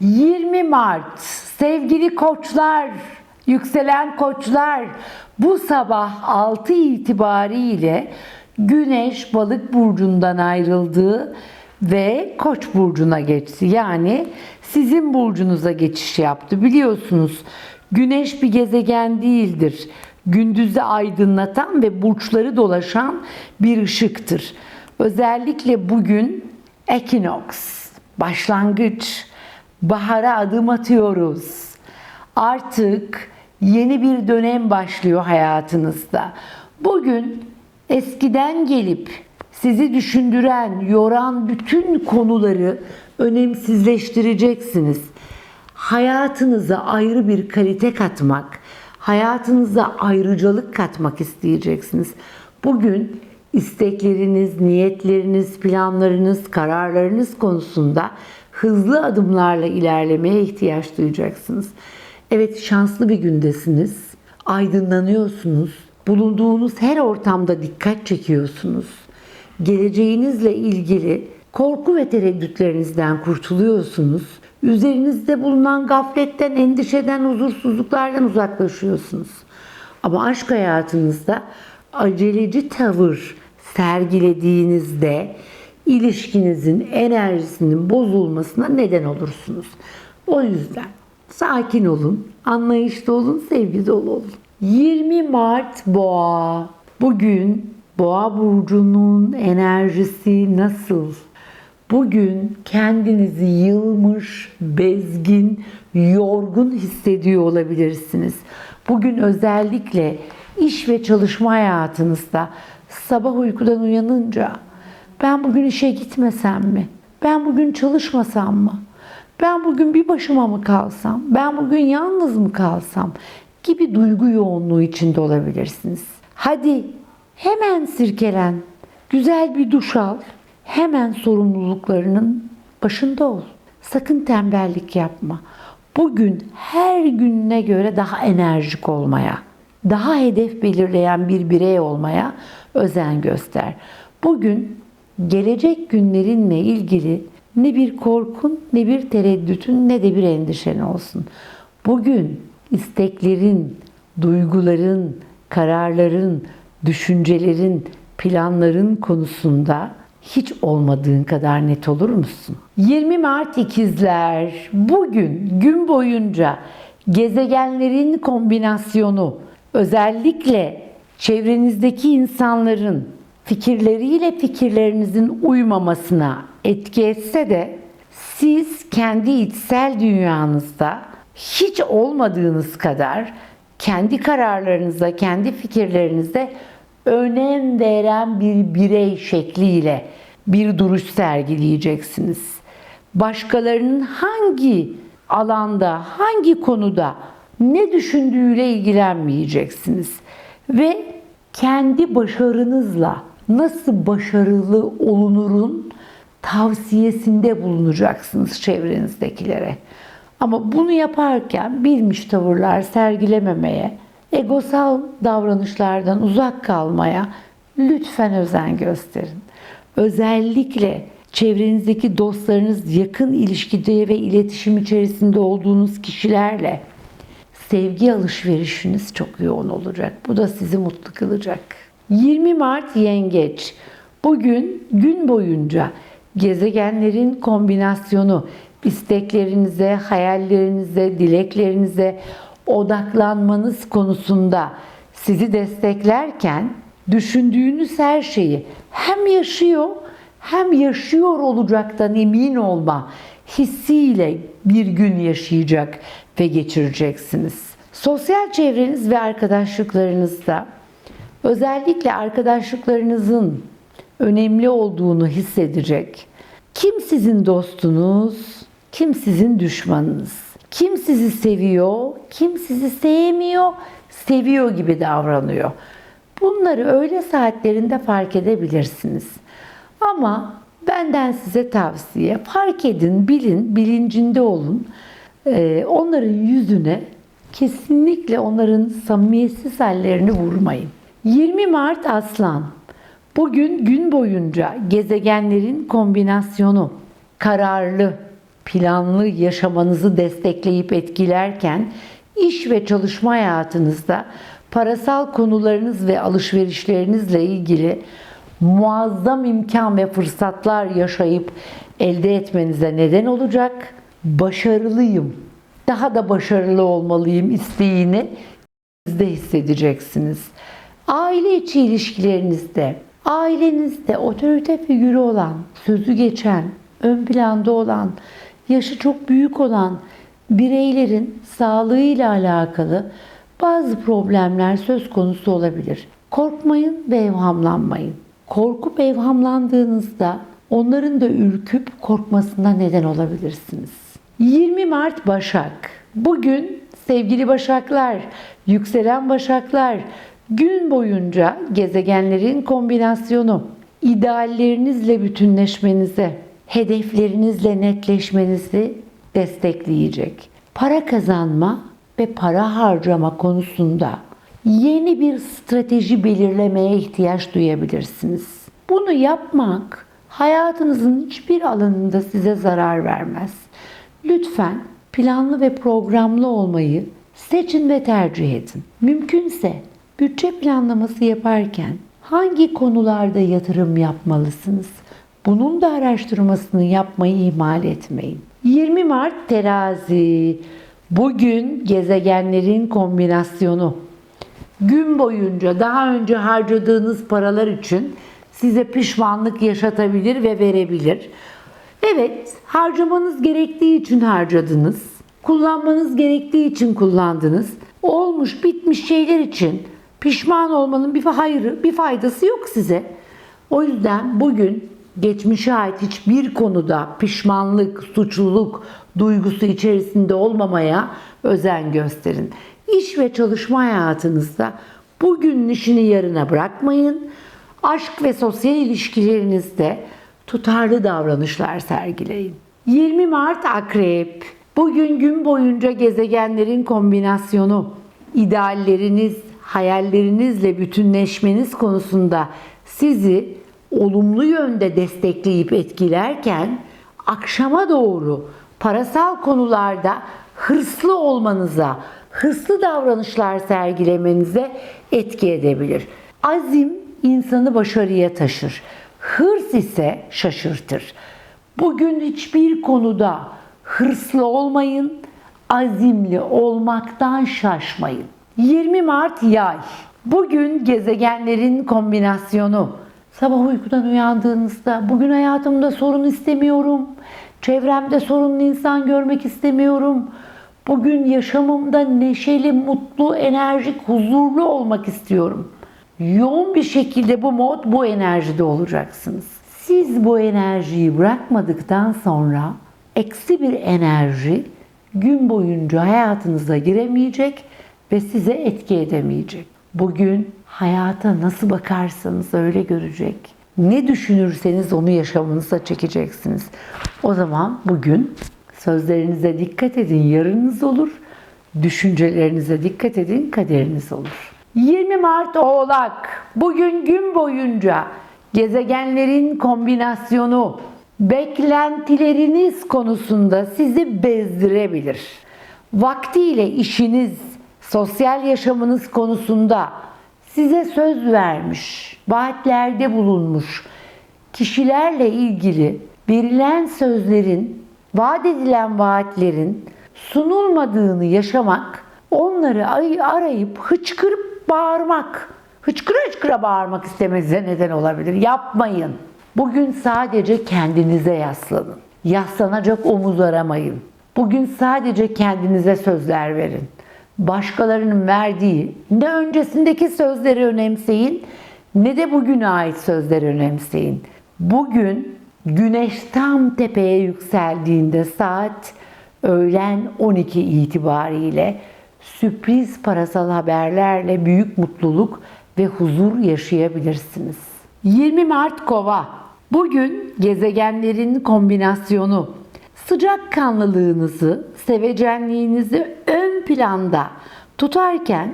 20 Mart sevgili koçlar, yükselen koçlar bu sabah 6 itibariyle Güneş balık burcundan ayrıldı ve Koç burcuna geçti. Yani sizin burcunuza geçiş yaptı. Biliyorsunuz Güneş bir gezegen değildir. Gündüzü aydınlatan ve burçları dolaşan bir ışıktır. Özellikle bugün ekinoks, başlangıç, bahara adım atıyoruz. Artık yeni bir dönem başlıyor hayatınızda. Bugün eskiden gelip sizi düşündüren, yoran bütün konuları önemsizleştireceksiniz. Hayatınıza ayrı bir kalite katmak, hayatınıza ayrıcalık katmak isteyeceksiniz. Bugün istekleriniz, niyetleriniz, planlarınız, kararlarınız konusunda hızlı adımlarla ilerlemeye ihtiyaç duyacaksınız. Evet şanslı bir gündesiniz. Aydınlanıyorsunuz. Bulunduğunuz her ortamda dikkat çekiyorsunuz. Geleceğinizle ilgili korku ve tereddütlerinizden kurtuluyorsunuz. Üzerinizde bulunan gafletten, endişeden, huzursuzluklardan uzaklaşıyorsunuz. Ama aşk hayatınızda aceleci tavır sergilediğinizde ilişkinizin enerjisinin bozulmasına neden olursunuz. O yüzden sakin olun, anlayışlı olun, sevgi dolu olun. 20 Mart Boğa. Bugün Boğa burcunun enerjisi nasıl? Bugün kendinizi yılmış, bezgin, yorgun hissediyor olabilirsiniz. Bugün özellikle iş ve çalışma hayatınızda sabah uykudan uyanınca ben bugün işe gitmesem mi? Ben bugün çalışmasam mı? Ben bugün bir başıma mı kalsam? Ben bugün yalnız mı kalsam? gibi duygu yoğunluğu içinde olabilirsiniz. Hadi hemen sirkelen, güzel bir duş al, hemen sorumluluklarının başında ol. Sakın tembellik yapma. Bugün her gününe göre daha enerjik olmaya, daha hedef belirleyen bir birey olmaya özen göster. Bugün gelecek günlerinle ilgili ne bir korkun, ne bir tereddütün, ne de bir endişen olsun. Bugün isteklerin, duyguların, kararların, düşüncelerin, planların konusunda hiç olmadığın kadar net olur musun? 20 Mart ikizler bugün gün boyunca gezegenlerin kombinasyonu özellikle çevrenizdeki insanların fikirleriyle fikirlerinizin uymamasına etki etse de siz kendi içsel dünyanızda hiç olmadığınız kadar kendi kararlarınıza, kendi fikirlerinize önem veren bir birey şekliyle bir duruş sergileyeceksiniz. Başkalarının hangi alanda, hangi konuda ne düşündüğüyle ilgilenmeyeceksiniz ve kendi başarınızla nasıl başarılı olunurun tavsiyesinde bulunacaksınız çevrenizdekilere. Ama bunu yaparken bilmiş tavırlar sergilememeye, egosal davranışlardan uzak kalmaya lütfen özen gösterin. Özellikle çevrenizdeki dostlarınız yakın ilişkide ve iletişim içerisinde olduğunuz kişilerle sevgi alışverişiniz çok yoğun olacak. Bu da sizi mutlu kılacak. 20 Mart Yengeç. Bugün gün boyunca gezegenlerin kombinasyonu isteklerinize, hayallerinize, dileklerinize odaklanmanız konusunda sizi desteklerken düşündüğünüz her şeyi hem yaşıyor hem yaşıyor olacaktan emin olma hissiyle bir gün yaşayacak ve geçireceksiniz. Sosyal çevreniz ve arkadaşlıklarınızda özellikle arkadaşlıklarınızın önemli olduğunu hissedecek. Kim sizin dostunuz, kim sizin düşmanınız? Kim sizi seviyor, kim sizi sevmiyor, seviyor gibi davranıyor. Bunları öğle saatlerinde fark edebilirsiniz. Ama benden size tavsiye fark edin, bilin, bilincinde olun. Ee, onların yüzüne kesinlikle onların samimiyetsiz hallerini vurmayın. 20 Mart Aslan. Bugün gün boyunca gezegenlerin kombinasyonu kararlı, planlı yaşamanızı destekleyip etkilerken iş ve çalışma hayatınızda parasal konularınız ve alışverişlerinizle ilgili muazzam imkan ve fırsatlar yaşayıp elde etmenize neden olacak. Başarılıyım, daha da başarılı olmalıyım isteğini de hissedeceksiniz. Aile içi ilişkilerinizde, ailenizde otorite figürü olan, sözü geçen, ön planda olan, yaşı çok büyük olan bireylerin sağlığıyla alakalı bazı problemler söz konusu olabilir. Korkmayın ve evhamlanmayın. Korkup evhamlandığınızda onların da ürküp korkmasına neden olabilirsiniz. 20 Mart Başak. Bugün sevgili Başaklar, yükselen Başaklar gün boyunca gezegenlerin kombinasyonu ideallerinizle bütünleşmenize, hedeflerinizle netleşmenizi destekleyecek. Para kazanma ve para harcama konusunda yeni bir strateji belirlemeye ihtiyaç duyabilirsiniz. Bunu yapmak hayatınızın hiçbir alanında size zarar vermez. Lütfen planlı ve programlı olmayı seçin ve tercih edin. Mümkünse bütçe planlaması yaparken hangi konularda yatırım yapmalısınız? Bunun da araştırmasını yapmayı ihmal etmeyin. 20 Mart Terazi. Bugün gezegenlerin kombinasyonu. Gün boyunca daha önce harcadığınız paralar için size pişmanlık yaşatabilir ve verebilir. Evet, harcamanız gerektiği için harcadınız. Kullanmanız gerektiği için kullandınız. Olmuş bitmiş şeyler için pişman olmanın bir hayrı, bir faydası yok size. O yüzden bugün geçmişe ait hiçbir konuda pişmanlık, suçluluk duygusu içerisinde olmamaya özen gösterin. İş ve çalışma hayatınızda bugün işini yarına bırakmayın. Aşk ve sosyal ilişkilerinizde tutarlı davranışlar sergileyin. 20 Mart Akrep. Bugün gün boyunca gezegenlerin kombinasyonu, idealleriniz, hayallerinizle bütünleşmeniz konusunda sizi olumlu yönde destekleyip etkilerken akşama doğru parasal konularda hırslı olmanıza, hırslı davranışlar sergilemenize etki edebilir. Azim insanı başarıya taşır. Hırs ise şaşırtır. Bugün hiçbir konuda hırslı olmayın, azimli olmaktan şaşmayın. 20 Mart Yay. Bugün gezegenlerin kombinasyonu. Sabah uykudan uyandığınızda bugün hayatımda sorun istemiyorum. Çevremde sorunlu insan görmek istemiyorum. Bugün yaşamımda neşeli, mutlu, enerjik, huzurlu olmak istiyorum. Yoğun bir şekilde bu mod, bu enerjide olacaksınız. Siz bu enerjiyi bırakmadıktan sonra eksi bir enerji gün boyunca hayatınıza giremeyecek ve size etki edemeyecek. Bugün hayata nasıl bakarsanız öyle görecek. Ne düşünürseniz onu yaşamınıza çekeceksiniz. O zaman bugün sözlerinize dikkat edin, yarınınız olur. Düşüncelerinize dikkat edin, kaderiniz olur. 20 Mart Oğlak. Bugün gün boyunca gezegenlerin kombinasyonu beklentileriniz konusunda sizi bezdirebilir. Vaktiyle işiniz, sosyal yaşamınız konusunda size söz vermiş, vaatlerde bulunmuş kişilerle ilgili verilen sözlerin, vaat edilen vaatlerin sunulmadığını yaşamak, onları arayıp hıçkırıp bağırmak, hıçkıra hıçkıra bağırmak istemenize neden olabilir. Yapmayın. Bugün sadece kendinize yaslanın. Yaslanacak omuz aramayın. Bugün sadece kendinize sözler verin. Başkalarının verdiği ne öncesindeki sözleri önemseyin ne de bugüne ait sözleri önemseyin. Bugün güneş tam tepeye yükseldiğinde saat öğlen 12 itibariyle sürpriz parasal haberlerle büyük mutluluk ve huzur yaşayabilirsiniz. 20 Mart Kova Bugün gezegenlerin kombinasyonu sıcakkanlılığınızı, sevecenliğinizi ön planda tutarken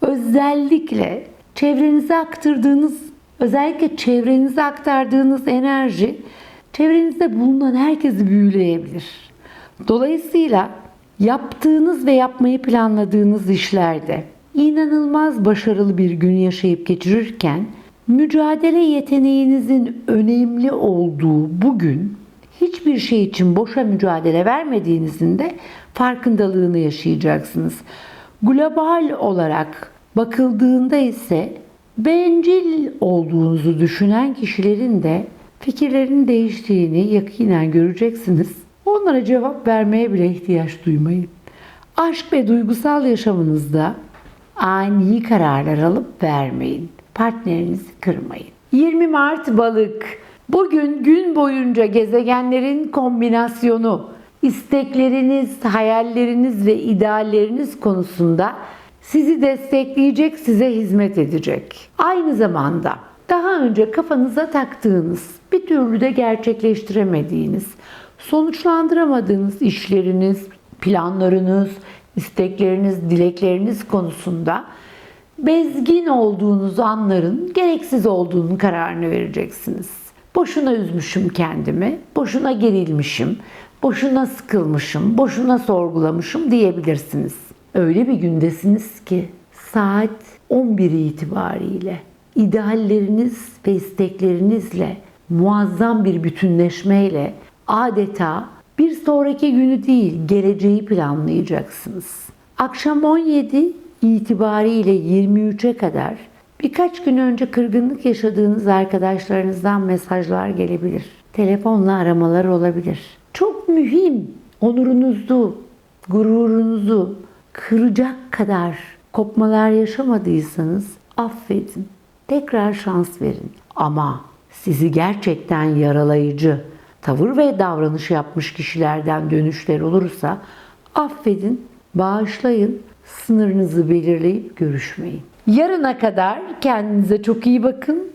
özellikle çevrenize aktırdığınız, özellikle çevrenize aktardığınız enerji çevrenizde bulunan herkesi büyüleyebilir. Dolayısıyla yaptığınız ve yapmayı planladığınız işlerde inanılmaz başarılı bir gün yaşayıp geçirirken mücadele yeteneğinizin önemli olduğu bugün hiçbir şey için boşa mücadele vermediğinizin de farkındalığını yaşayacaksınız. Global olarak bakıldığında ise bencil olduğunuzu düşünen kişilerin de fikirlerinin değiştiğini yakinen göreceksiniz. Onlara cevap vermeye bile ihtiyaç duymayın. Aşk ve duygusal yaşamınızda ani kararlar alıp vermeyin. Partnerinizi kırmayın. 20 Mart balık. Bugün gün boyunca gezegenlerin kombinasyonu, istekleriniz, hayalleriniz ve idealleriniz konusunda sizi destekleyecek, size hizmet edecek. Aynı zamanda daha önce kafanıza taktığınız, bir türlü de gerçekleştiremediğiniz, sonuçlandıramadığınız işleriniz, planlarınız, istekleriniz, dilekleriniz konusunda bezgin olduğunuz anların gereksiz olduğunun kararını vereceksiniz. Boşuna üzmüşüm kendimi, boşuna gerilmişim, boşuna sıkılmışım, boşuna sorgulamışım diyebilirsiniz. Öyle bir gündesiniz ki saat 11 itibariyle idealleriniz ve isteklerinizle muazzam bir bütünleşmeyle adeta bir sonraki günü değil, geleceği planlayacaksınız. Akşam 17 itibariyle 23'e kadar birkaç gün önce kırgınlık yaşadığınız arkadaşlarınızdan mesajlar gelebilir. Telefonla aramalar olabilir. Çok mühim onurunuzu, gururunuzu kıracak kadar kopmalar yaşamadıysanız affedin. Tekrar şans verin. Ama sizi gerçekten yaralayıcı tavır ve davranış yapmış kişilerden dönüşler olursa affedin, bağışlayın, sınırınızı belirleyip görüşmeyin. Yarına kadar kendinize çok iyi bakın.